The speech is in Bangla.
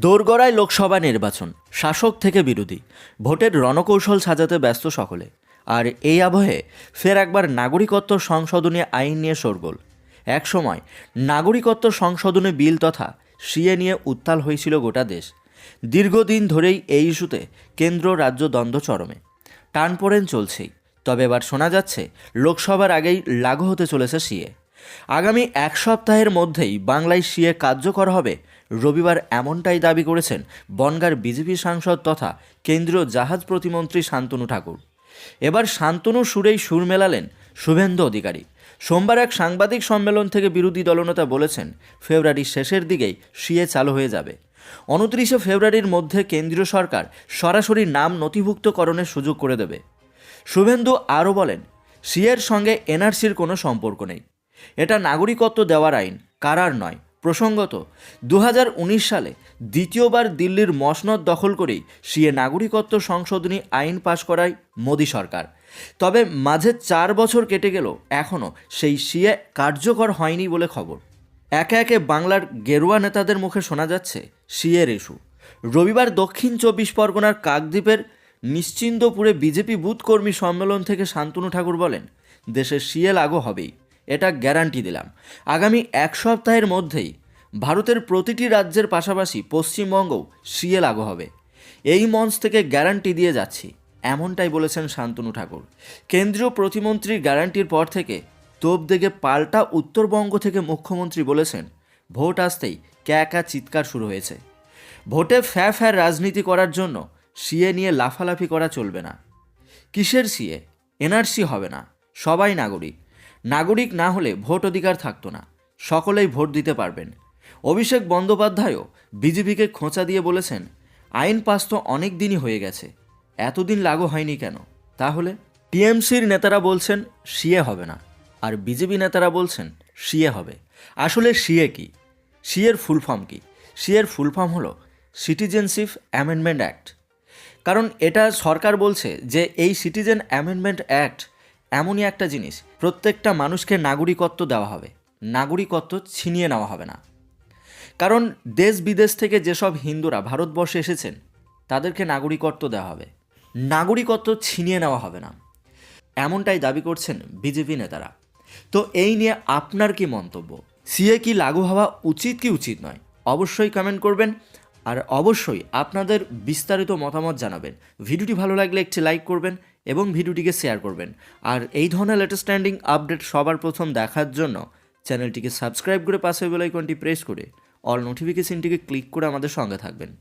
দোরগড়ায় লোকসভা নির্বাচন, শাসক থেকে বিরোধী, ভোটের রণকৌশল সাজাতে ব্যস্ত সকলে। আর এই আবহে ফের একবার নাগরিকত্ব সংশোধনী আইন নিয়ে শোরগোল। একসময় নাগরিকত্ব সংশোধনী বিল তথা সিএ নিয়ে উত্তাল হয়েছিল গোটা দেশ। দীর্ঘদিন ধরেই এই ইস্যুতে কেন্দ্র রাজ্য দ্বন্দ্ব চরমে। টানপোড়েন চলছেই। তবে এবার শোনা যাচ্ছে, লোকসভার আগেই লাগু হতে চলেছে সিএ। আগামী এক সপ্তাহের মধ্যেই বাংলায় সিএ কার্যকর হবে রবিবার এমনটাই দাবি করেছেন বনগার বিজেপি সাংসদ তথা কেন্দ্রীয় জাহাজ প্রতিমন্ত্রী শান্তনু ঠাকুর। এবার শান্তনু সুরেই সুর মেলালেন শুভেন্দু অধিকারী। সোমবার এক সাংবাদিক সম্মেলন থেকে বিরোধী দলনেতা বলেছেন, ফেব্রুয়ারির শেষের দিকেই সিএ চালু হয়ে যাবে। উনত্রিশে ফেব্রুয়ারির মধ্যে কেন্দ্রীয় সরকার সরাসরি নাম নথিভুক্তকরণের সুযোগ করে দেবে। শুভেন্দু আরও বলেন, সিএর সঙ্গে এনআরসির কোনো সম্পর্ক নেই। এটা নাগরিকত্ব দেওয়ার আইন, কারার নয়। প্রসঙ্গত দু হাজার উনিশ সালে দ্বিতীয়বার দিল্লির মসনদ দখল করেই সিএ নাগরিকত্ব সংশোধনী আইন পাশ করায় মোদী সরকার। তবে মাঝে চার বছর কেটে গেল, এখনও সেই সিএ কার্যকর হয়নি বলে খবর। একে একে বাংলার গেরুয়া নেতাদের মুখে শোনা যাচ্ছে সিএর ইস্যু। রবিবার দক্ষিণ চব্বিশ পরগনার কাকদ্বীপের নিশ্চিন্দপুরে বিজেপি বুথ কর্মী সম্মেলন থেকে শান্তনু ঠাকুর বলেন, দেশে সিএ লাগু হবেই, এটা গ্যারান্টি দিলাম। আগামী এক সপ্তাহের মধ্যেই ভারতের প্রতিটি রাজ্যের পাশাপাশি পশ্চিমবঙ্গও সিএ লাগু হবে। এই মঞ্চ থেকে গ্যারান্টি দিয়ে যাচ্ছি, এমনটাই বলেছেন শান্তনু ঠাকুর। কেন্দ্রীয় প্রতিমন্ত্রীর গ্যারান্টির পর থেকে তোপ দেখে পাল্টা উত্তরবঙ্গ থেকে মুখ্যমন্ত্রী বলেছেন, ভোট আসতেই ক্যাকা চিৎকার শুরু হয়েছে। ভোটে ফ্যা ফ্যার রাজনীতি করার জন্য সিএ নিয়ে লাফালাফি করা চলবে না। কিসের সিএ? এনআরসি হবে না। সবাই নাগরিক। নাগরিক না হলে ভোট অধিকার থাকতো না। সকলেই ভোট দিতে পারবেন। অভিষেক বন্দ্যোপাধ্যায়ও বিজেপিকে খোঁচা দিয়ে বলেছেন, আইন পাস তো অনেক দিনই হয়ে গেছে, এতদিন লাগু হয়নি কেন? তাহলে টিএমসির নেতারা বলছেন, সিএ হবে না। আর বিজেপি নেতারা বলছেন, সিএ হবে। আসলে সিএ কি? সিএর ফুল ফর্ম কি? সিএর ফুল ফর্ম হলো সিটিজেনশিপ অ্যামেন্ডমেন্ট অ্যাক্ট। কারণ এটা সরকার বলছে যে এই সিটিজেন অ্যামেন্ডমেন্ট অ্যাক্ট এমনই একটা জিনিস, প্রত্যেকটা মানুষকে নাগরিকত্ব দেওয়া হবে। নাগরিকত্ব ছিনিয়ে নেওয়া হবে না। কারণ দেশ বিদেশ থেকে যেসব হিন্দুরা ভারতবর্ষে এসেছেন, তাদেরকে নাগরিকত্ব দেওয়া হবে। নাগরিকত্ব ছিনিয়ে নেওয়া হবে না। এমনটাই দাবি করছেন বিজেপি নেতারা। তো এই নিয়ে আপনার কি মন্তব্য? সিএ কি লাগু হওয়া উচিত কি উচিত নয়? অবশ্যই কমেন্ট করবেন আর অবশ্যই আপনাদের বিস্তারিত মতামত জানাবেন। ভিডিওটি ভালো লাগলে একটি লাইক করবেন এবং ভিডিওটিকে শেয়ার করবেন। আর এই ধরনের লেটেস্ট স্ট্যান্ডিং আপডেট সবার প্রথম দেখার জন্য চ্যানেলটিকে সাবস্ক্রাইব করে পাশে বেল আইকনটি প্রেস করে অল নোটিফিকেশনটিকে ক্লিক করে আমাদের সঙ্গে থাকবেন।